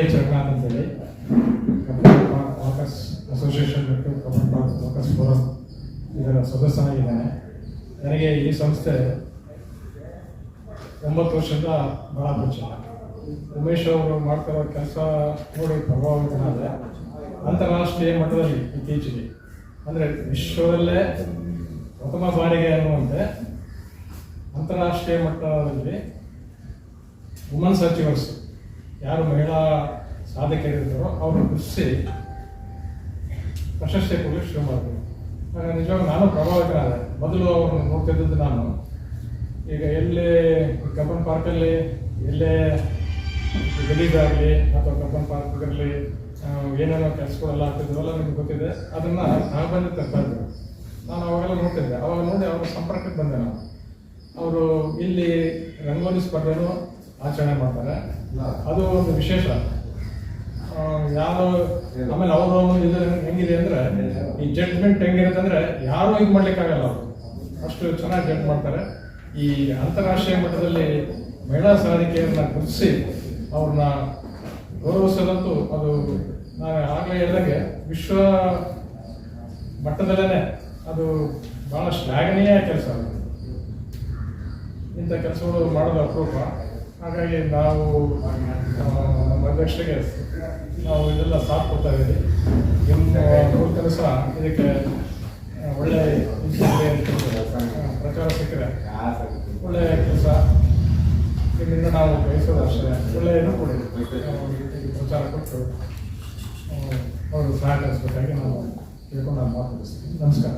H Raghunath ಅಂತೇಳಿ walkers association ಮತ್ತು Cubbon walkers forum ಇದರ ಸದಸ್ಯನಾಗಿದ್ದಾನೆ. ನನಗೆ ಈ ಸಂಸ್ಥೆ ಒಂಬತ್ತು ವರ್ಷದ ಬಹಳ ಪರಿಚಯ. ಉಮೇಶ್ ಅವರು ಮಾಡ್ತಿರೋ ಕೆಲಸ ನೋಡಿ ಪ್ರಭಾವಿತನಾದರೆ ಅಂತಾರಾಷ್ಟ್ರೀಯ ಮಟ್ಟದಲ್ಲಿ ಇತ್ತೀಚೆಗೆ. ಅಂದರೆ ವಿಶ್ವದಲ್ಲೇ ಪ್ರಥಮ ಬಾರಿಗೆ ಅನ್ನುವಂತೆ ಅಂತಾರಾಷ್ಟ್ರೀಯ ಮಟ್ಟದಲ್ಲಿ ವುಮನ್ಸ್ ಅಚೀವರ್ಸ್ ಯಾರು ಮಹಿಳಾ ಸಾಧಕರಿರ್ತಾರೋ ಅವ್ರನ್ನ ಗುರುತಿಸಿ ಪ್ರಶಸ್ತಿ ಕೊಡಲು ಶುರು ಮಾಡಿದ್ರು. ಆಗ ನಿಜವಾಗ ನಾನು ಪ್ರಭಾವಿತನಾದೆ. ಮೊದಲು ಅವ್ರನ್ನ ನೋಡ್ತಿದ್ದದ್ದು ನಾನು. ಈಗ ಎಲ್ಲೇ ಕಬ್ಬನ್ ಪಾರ್ಕಲ್ಲಿ, ಎಲ್ಲೇ ಗಲೀಜಾಗಲಿ ಅಥವಾ ಕಬ್ಬನ್ ಇರಲಿ ಏನೇನೋ ಕೆಲಸಗಳೆಲ್ಲ ಆಗ್ತಿದ್ವಲ್ಲ ನಿಮ್ಗೆ ಗೊತ್ತಿದೆ. ಅದನ್ನ ನಾನು ಬಂದು ತರ್ತಾ ಇದ್ದರು ನಾನು ಅವಾಗೆಲ್ಲ ನೋಡ್ತಿದ್ದೆ. ಅವಾಗ ನೋಡಿ ಅವ್ರ ಸಂಪರ್ಕಕ್ಕೆ ಬಂದೆ ನಾನು. ಅವರು ಇಲ್ಲಿ ರಂಗೋಲಿ ಸ್ಪರ್ಧೆನೂ ಆಚರಣೆ ಮಾಡ್ತಾರೆ. ಅದು ಒಂದು ವಿಶೇಷ. ಯಾರು ಆಮೇಲೆ ಅವರು ಇದು ಹೆಂಗಿದೆ ಅಂದ್ರೆ, ಈ ಜಡ್ಜ್ಮೆಂಟ್ ಹೆಂಗಿರುತ್ತೆ ಅಂದ್ರೆ ಯಾರು ಇದು ಮಾಡ್ಲಿಕ್ಕಾಗಲ್ಲ ಅವರು. ಅಷ್ಟು ಚೆನ್ನಾಗಿ ಜಡ್ಜ್ ಮಾಡ್ತಾರೆ. ಈ ಅಂತಾರಾಷ್ಟ್ರೀಯ ಮಟ್ಟದಲ್ಲಿ ಮಹಿಳಾ ಸಾಧಿಕೆಯನ್ನ ಗುರುತಿಸಿ ಅವ್ರನ್ನ ಗೌರವಿಸೋದಂತೂ ಅದು ನಾನು ಆಗಲೇ ಹೇಳಿದಂಗೆ ವಿಶ್ವ ಮಟ್ಟದಲ್ಲೇ ಅದು ಬಹಳ ಶ್ಲಾಘನೀಯ ಕೆಲಸ ಇಂಥ ಕೆಲಸಗಳು ಮಾಡೋದು ಅಪರೂಪ. ಹಾಗಾಗಿ ನಾವು ಅಧ್ಯಕ್ಷರಿಗೆ ನಾವು ಇದೆಲ್ಲ ಸಾಥ್ ಕೊಡ್ತಾ ಇದ್ದೀವಿ. ನಿಮ್ಮ ಸಹ ಇದಕ್ಕೆ ಒಳ್ಳೆಯ ಪ್ರಚಾರ ಸಿಕ್ಕರೆ ಒಳ್ಳೆಯ ಕೆಲಸ. ಇದರಿಂದ ನಾವು ಬಯಸೋದು ಅಷ್ಟೇ. ಒಳ್ಳೆ ಇದು ಕೊಡಿ. ನಾವು ಪ್ರಚಾರ ಕೊಟ್ಟು ಅವರು ಸಹಕರಿಸಬೇಕಾಗಿ ನಾವು ತಿಳ್ಕೊಂಡು ನಾನು ಮಾತು ನಮಸ್ಕಾರ.